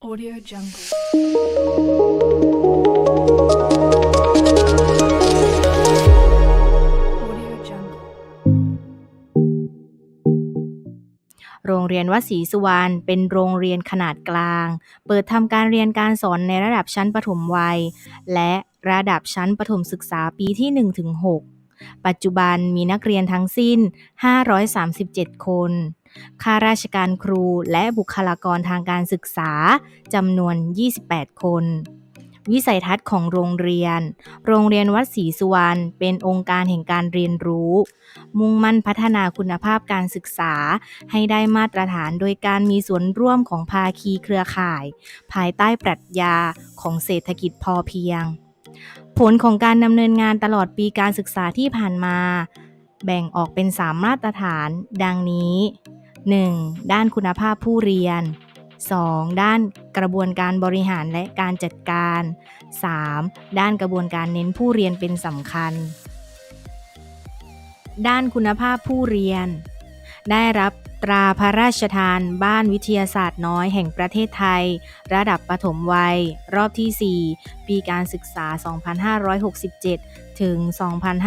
Audio Jungle. โรงเรียนวัดศรีสุวรรณเป็นโรงเรียนขนาดกลาง เปิดทำการเรียนการสอนในระดับชั้นประถมวัย และระดับชั้นประถมศึกษาปีที่1-6ปัจจุบันมีนักเรียนทั้งสิ้น 537 คน ข้าราชการครูและบุคลากรทางการศึกษาจำนวน 28 คน วิสัยทัศน์ของโรงเรียน โรงเรียนวัดศรีสุวรรณเป็นองค์การแห่งการเรียนรู้ มุ่งมั่นพัฒนาคุณภาพการศึกษาให้ได้มาตรฐานโดยการมีส่วนร่วมของภาคีเครือข่าย ภายใต้ปรัชญาของเศรษฐกิจพอเพียง ผลของการดำเนินงานตลอดปีการศึกษาที่ผ่านมา แบ่งออกเป็น 3 มาตรฐาน ดังนี้ 1. ด้านคุณภาพผู้เรียน 2. ด้านกระบวนการบริหารและการจัดการ 3. ด้านกระบวนการเน้นผู้เรียนเป็นสำคัญ ด้านคุณภาพผู้เรียน ได้รับตราพระราชทาน บ้านวิทยาศาสตร์น้อยแห่งประเทศไทย ระดับประถมวัย รอบที่ 4 ปีการศึกษา 2567 ถึง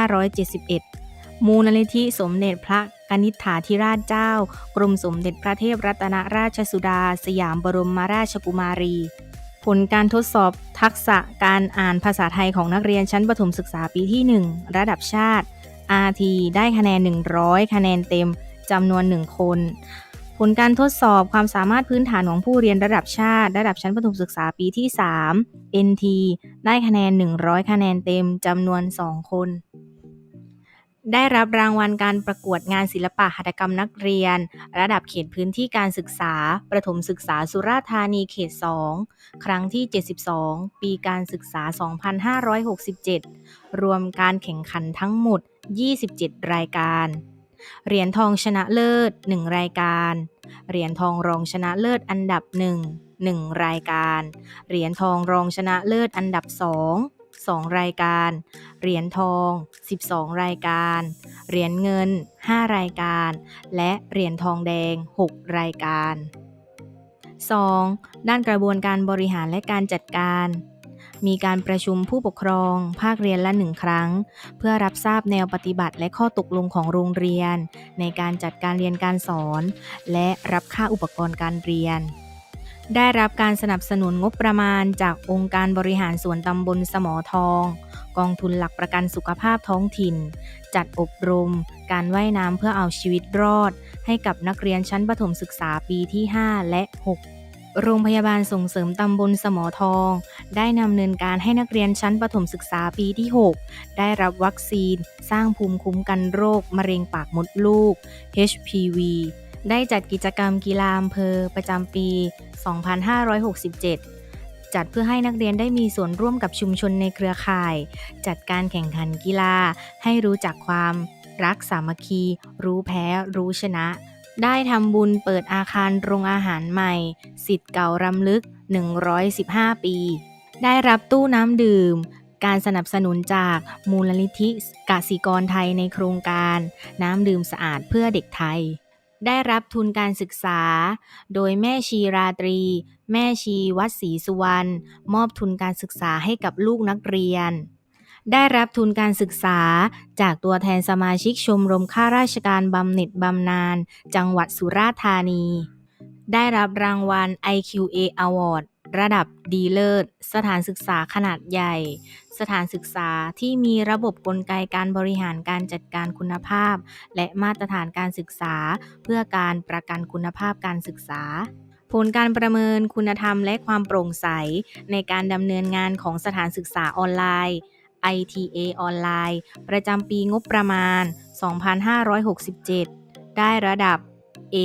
2571 มูลนิธิสมเด็จพระกนิษฐาธิราชเจ้า กรมสมเด็จพระเทพรัตนราชสุดา สยามบรมราชกุมารี ผลการทดสอบทักษะการอ่านภาษาไทยของนักเรียนชั้นประถมศึกษาปีที่ 1 ระดับชาติ RT ได้คะแนน 100 คะแนนเต็มจำนวน 1 คน ผลการทดสอบความสามารถพื้นฐานของผู้เรียนระดับชาติ ระดับชั้นประถมศึกษาปีที่ 3 NT ได้คะแนน 100 คะแนนเต็มจำนวน 2 คน ได้รับรางวัลการประกวดงานศิลปะหัตถกรรมนักเรียน ระดับเขตพื้นที่การศึกษา ประถมศึกษาสุราษฎร์ธานีเขต 2 ครั้งที่ 72 ปีการศึกษา 2567 รวมการแข่งขันทั้งหมด 27 รายการ เหรียญทองชนะเลิศ 1 รายการ เหรียญทองรองชนะเลิศอันดับ 1 1 รายการ เหรียญทองรองชนะเลิศอันดับ 2 2 รายการ เหรียญทอง 12 รายการ เหรียญเงิน 5 รายการ และเหรียญทองแดง 6 รายการ 2. ด้านกระบวนการบริหารและการจัดการ มีการประชุมผู้ปกครอง ภาคเรียนละหนึ่งครั้ง เพื่อรับทราบแนวปฏิบัติและข้อตกลงของโรงเรียน ในการจัดการเรียนการสอน และรับค่าอุปกรณ์การเรียน ได้รับการสนับสนุนงบประมาณจากองค์การบริหารส่วนตำบลสมอทอง กองทุนหลักประกันสุขภาพท้องถิ่น จัดอบรม การว่ายน้ำเพื่อเอาชีวิตรอด ให้กับนักเรียนชั้นประถมศึกษาปีที่ 5 และ 6โรงพยาบาลส่งเสริมตำบลสมอทอง ได้นำเนินการให้นักเรียนชั้นประถมศึกษาปีที่ 6 ได้รับวัคซีน สร้างภูมิคุ้มกันโรค มะเร็งปากมดลูก HPV ได้จัดกิจกรรมกีฬาอำเภอประจำปี 2567 จัดเพื่อให้นักเรียนได้มีส่วนร่วมกับชุมชนในเครือข่าย จัดการแข่งขันกีฬา ให้รู้จักความ รักสามัคคี รู้แพ้ รู้ชนะ ได้ทำบุญเปิดอาคารโรงอาหารใหม่ สิทธิ์เก่ารำลึก 115 ปี ได้รับตู้น้ำดื่มการสนับสนุนจากมูลนิธิกสิกรไทยในโครงการ น้ำดื่มสะอาดเพื่อเด็กไทย ได้รับทุนการศึกษา โดยแม่ชีราตรี แม่ชีวัดศรีสุวรรณมอบทุนการศึกษาให้กับลูกนักเรียน ได้รับทุนการศึกษาจากตัวแทนสมาชิกชมรมข้าราชการบำเหน็จบำนาญจังหวัดสุราษฎร์ธานี ได้รับรางวัล IQA Award ระดับดีเลิศ สถานศึกษาขนาดใหญ่ สถานศึกษาที่มีระบบกลไกการบริหารการจัดการคุณภาพ และมาตรฐานการศึกษา เพื่อการประกันคุณภาพการศึกษา ผลการประเมินคุณธรรมและความโปร่งใส ในการดำเนินงานของสถานศึกษาออนไลน์ ITA ออนไลน์ ประจำปีงบประมาณ 2567 ได้ระดับ A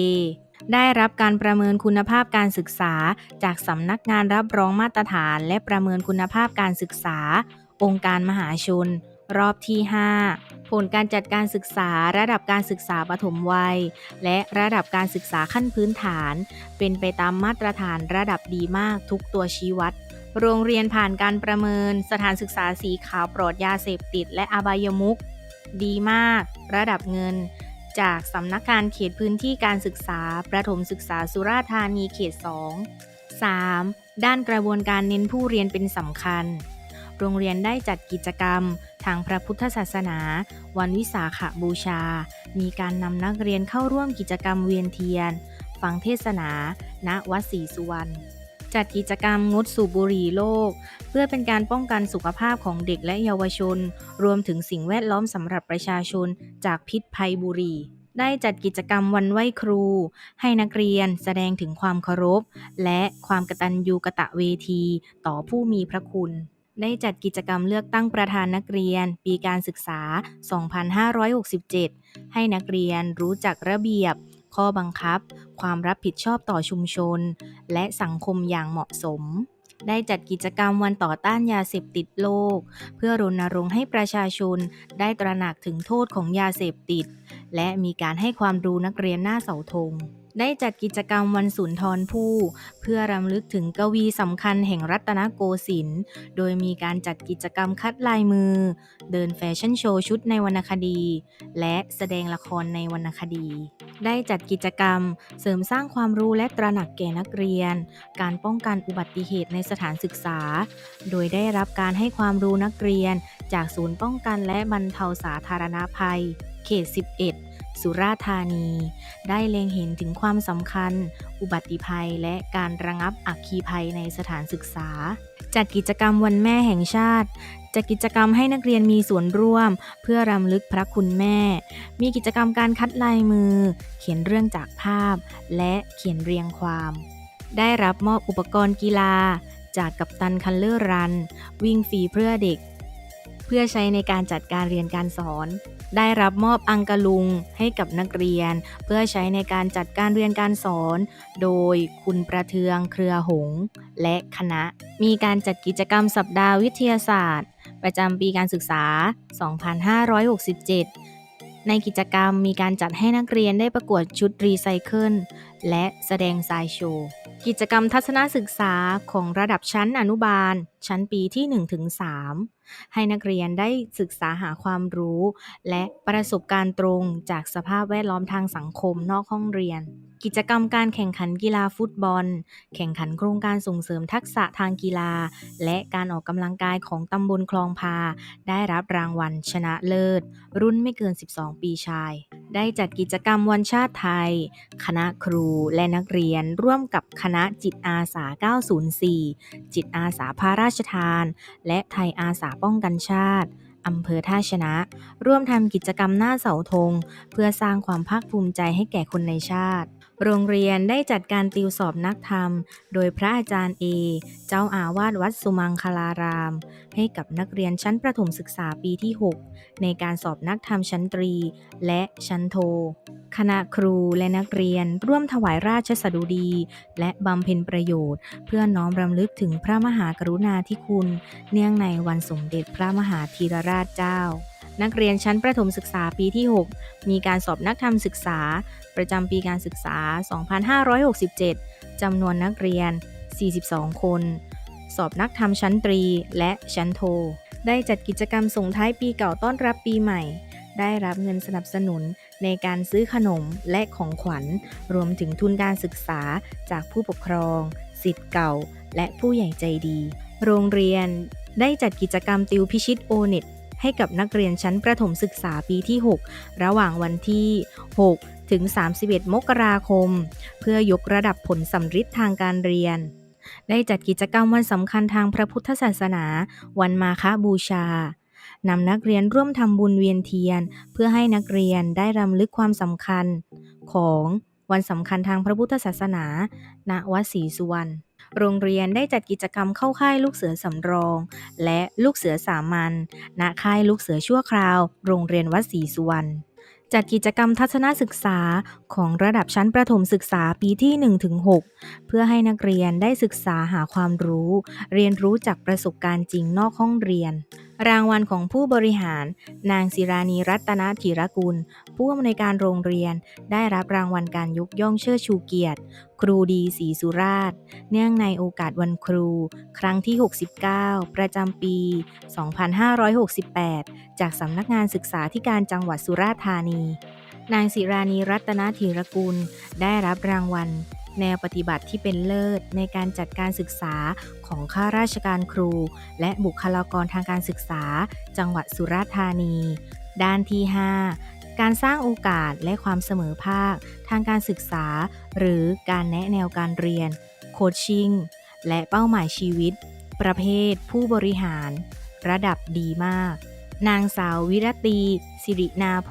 ได้รับการประเมินคุณภาพการศึกษา จากสำนักงานรับรองมาตรฐาน และประเมินคุณภาพการศึกษา องค์การมหาชน รอบที่ 5 ผลการจัดการศึกษาระดับการศึกษาปฐมวัย และระดับการศึกษาขั้นพื้นฐาน เป็นไปตามมาตรฐานระดับดีมากทุกตัวชี้วัดโรงเรียนผ่านการประเมิน สถานศึกษาสีขาวปลอดยาเสพติด และอบายมุขดีมาก ระดับเงิน จากสำนักงานเขตพื้นที่การศึกษา ประถมศึกษาสุราษฎร์ธานีเขต 2 3. ด้านกระบวนการเน้นผู้เรียนเป็นสำคัญ โรงเรียนได้จัดกิจกรรม ทางพระพุทธศาสนา วันวิสาขบูชา มีการนำนักเรียนเข้าร่วมกิจกรรมเวียนเทียน ฟังเทศนา ณ วัดศรีสุวรรณ จัดกิจกรรมงดสูบบุหรี่โลก เพื่อเป็นการป้องกันสุขภาพของเด็กและเยาวชน รวมถึงสิ่งแวดล้อมสำหรับประชาชน จากพิษภัยบุหรี่ ได้จัดกิจกรรมวันไหว้ครู ให้นักเรียนแสดงถึงความเคารพ และความกตัญญูกะตะเวที ต่อผู้มีพระคุณได้จัดกิจกรรมเลือกตั้งประธานนักเรียน ปีการศึกษา 2567 ให้นักเรียนรู้จักระเบียบ ข้อบังคับ ความรับผิดชอบต่อชุมชน และสังคมอย่างเหมาะสม ได้จัดกิจกรรมวันต่อต้านยาเสพติดโลก เพื่อรณรงค์ให้ประชาชนได้ตระหนักถึงโทษของยาเสพติด และมีการให้ความรู้นักเรียนหน้าเสาธง ได้จัดกิจกรรมวันสุนทรภู่เพื่อรำลึกถึงกวีสำคัญแห่งรัตนโกสินทร์โดยมีการจัดกิจกรรมคัดลายมือ เดินแฟชั่นโชว์ชุดในวรรณคดี และแสดงละครในวรรณคดี ได้จัดกิจกรรมเสริมสร้างความรู้และตระหนักแก่นักเรียน การป้องกันอุบัติเหตุในสถานศึกษา โดยได้รับการให้ความรู้นักเรียน จากศูนย์ป้องกันและบรรเทาสาธารณภัย เขต 11 สุราษฎร์ธานี ได้เล็งเห็นถึงความสำคัญ อุบัติภัยและการระงับอัคคีภัยในสถานศึกษา จัดกิจกรรมวันแม่แห่งชาติ จัดกิจกรรมให้นักเรียนมีส่วนร่วม เพื่อรำลึกพระคุณแม่ มีกิจกรรมการคัดลายมือ เขียนเรื่องจากภาพ และเขียนเรียงความ ได้รับมอบอุปกรณ์กีฬา จากกัปตันคัลเลอร์รัน วิ่งฟรีเพื่อเด็ก พื่อใช้ในการจัดการเรียนการสอน ได้รับมอบอังกะลุงให้กับนักเรียน เพื่อใช้ในการจัดการเรียนการสอน โดยคุณประเทืองเครือหง และคณะ มีการจัดกิจกรรมสัปดาห์วิทยาศาสตร์ ประจำปีการศึกษา 2567ในกิจกรรมมีการจัดให้นักเรียนได้ประกวดชุดรีไซเคิลและแสดงทรายโชว์ กิจกรรมทัศนศึกษาของระดับชั้นอนุบาล ชั้นปีที่ 1-3 ให้นักเรียนได้ศึกษาหาความรู้ และประสบการณ์ตรงจากสภาพแวดล้อมทางสังคมนอกห้องเรียน กิจกรรมการแข่งขันกีฬาฟุตบอล แข่งขันโครงการส่งเสริมทักษะทางกีฬา และการออกกำลังกายของตำบลคลองพา ได้รับรางวัลชนะเลิศ รุ่นไม่เกิน 12 ปีชาย ได้จัดกิจกรรมวันชาติไทย คณะครูและนักเรียนร่วมกับคณะจิตอาสา 904 จิตอาสาพระราชทาน และไทยอาสาป้องกันชาติอำเภอท่าชนะ ร่วมทำกิจกรรมหน้าเสาธง เพื่อสร้างความภาคภูมิใจให้แก่คนในชาติ โรงเรียนได้จัดการติวสอบนักธรรม โดยพระอาจารย์เอ เจ้าอาวาสวัดสุมังคลาราม ให้กับนักเรียนชั้นประถมศึกษาปีที่ 6 ในการสอบนักธรรมชั้นตรี และชั้นโท คณะครูและนักเรียนร่วมถวายราชสดุดี และบำเพ็ญประโยชน์ เพื่อน้อมรำลึกถึงพระมหากรุณาธิคุณ เนื่องในวันสมเด็จพระมหาธีรราชเจ้า นักเรียนชั้นประถมศึกษาปีที่ 6 มีการสอบนักธรรมศึกษา ประจำปีการศึกษา 2567 จำนวนนักเรียน 42 คน สอบนักธรรมชั้นตรีและชั้นโท ได้จัดกิจกรรมส่งท้ายปีเก่าต้อนรับปีใหม่ ได้รับเงินสนับสนุนในการซื้อขนมและของขวัญ รวมถึงทุนการศึกษาจากผู้ปกครอง สิทธิ์เก่า และผู้ใหญ่ใจดี โรงเรียนได้จัดกิจกรรมติวพิชิตโอเน็ต ให้กับนักเรียนชั้นประถมศึกษาปีที่ 6 ระหว่างวันที่ 6 ถึง 31 มกราคม เพื่อยกระดับผลสำฤทธิ์ทางการเรียน ได้จัดกิจกรรมวันสำคัญทางพระพุทธศาสนา วันมาฆบูชานำนักเรียนร่วมทำบุญเวียนเทียน เพื่อให้นักเรียนได้รำลึกความสำคัญของวันสำคัญทางพระพุทธศาสนา ณ วัดศรีสุวรรณ โรงเรียนได้จัดกิจกรรมเข้าค่ายลูกเสือสำรอง และลูกเสือสามัญณค่ายลูกเสือชั่วคราว โรงเรียนวัดศรีสุวรรณจัดกิจกรรมทัศนศึกษาของระดับชั้นประถมศึกษาปีที่ 1-6 เพื่อให้นักเรียนได้ศึกษาหาความรู้ เรียนรู้จากประสบการณ์จริงนอกห้องเรียน รางวัลของผู้บริหาร นางศิรานีรัตนธีรกุล ผู้อำนวยการโรงเรียน ได้รับรางวัลการยกย่องเชิดชูเกียรติ ครูดีศรีสุราษฎร์เนื่องในโอกาสวันครู ครั้งที่ 69 ประจำปี 2568 จากสำนักงานศึกษาธิการจังหวัดสุราษฎร์ธานี นางศิรานีรัตนธีรกุล ได้รับรางวัล แนวปฏิบัติที่เป็นเลิศในการจัดการศึกษาของข้าราชการครู และบุคลากรทางการศึกษา จังหวัดสุราษฎร์ธานี ด้านที่ 5การสร้างโอกาสและความเสมอภาค ทางการศึกษา หรือการแนะแนวการเรียน โคชชิ่ง และเป้าหมายชีวิต ประเภทผู้บริหาร ระดับดีมาก นางสาววิรตีสิรินาโพ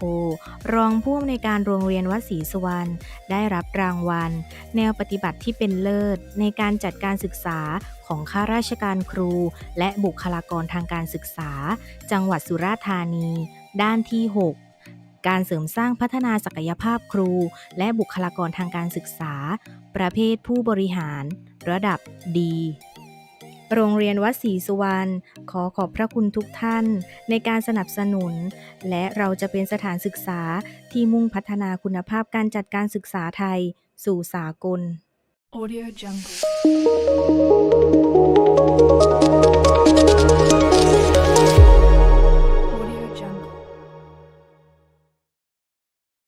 รองผู้อำนวยการโรงเรียนวัดศรีสุวรรณได้รับรางวัล แนวปฏิบัติที่เป็นเลิศ ในการจัดการศึกษาของข้าราชการครู และบุคลากรทางการศึกษา จังหวัดสุราษฎร์ธานี ด้านที่ 6การเสริมสร้างพัฒนาศักยภาพครู และบุคลากรทางการศึกษา ประเภทผู้บริหาร ระดับดี โรงเรียนวัดศรีสุวรรณขอขอบพระคุณทุกท่าน ในการสนับสนุน และเราจะเป็นสถานศึกษาที่มุ่งพัฒนาคุณภาพการจัดการศึกษาไทย สู่สากล Audio Jungle.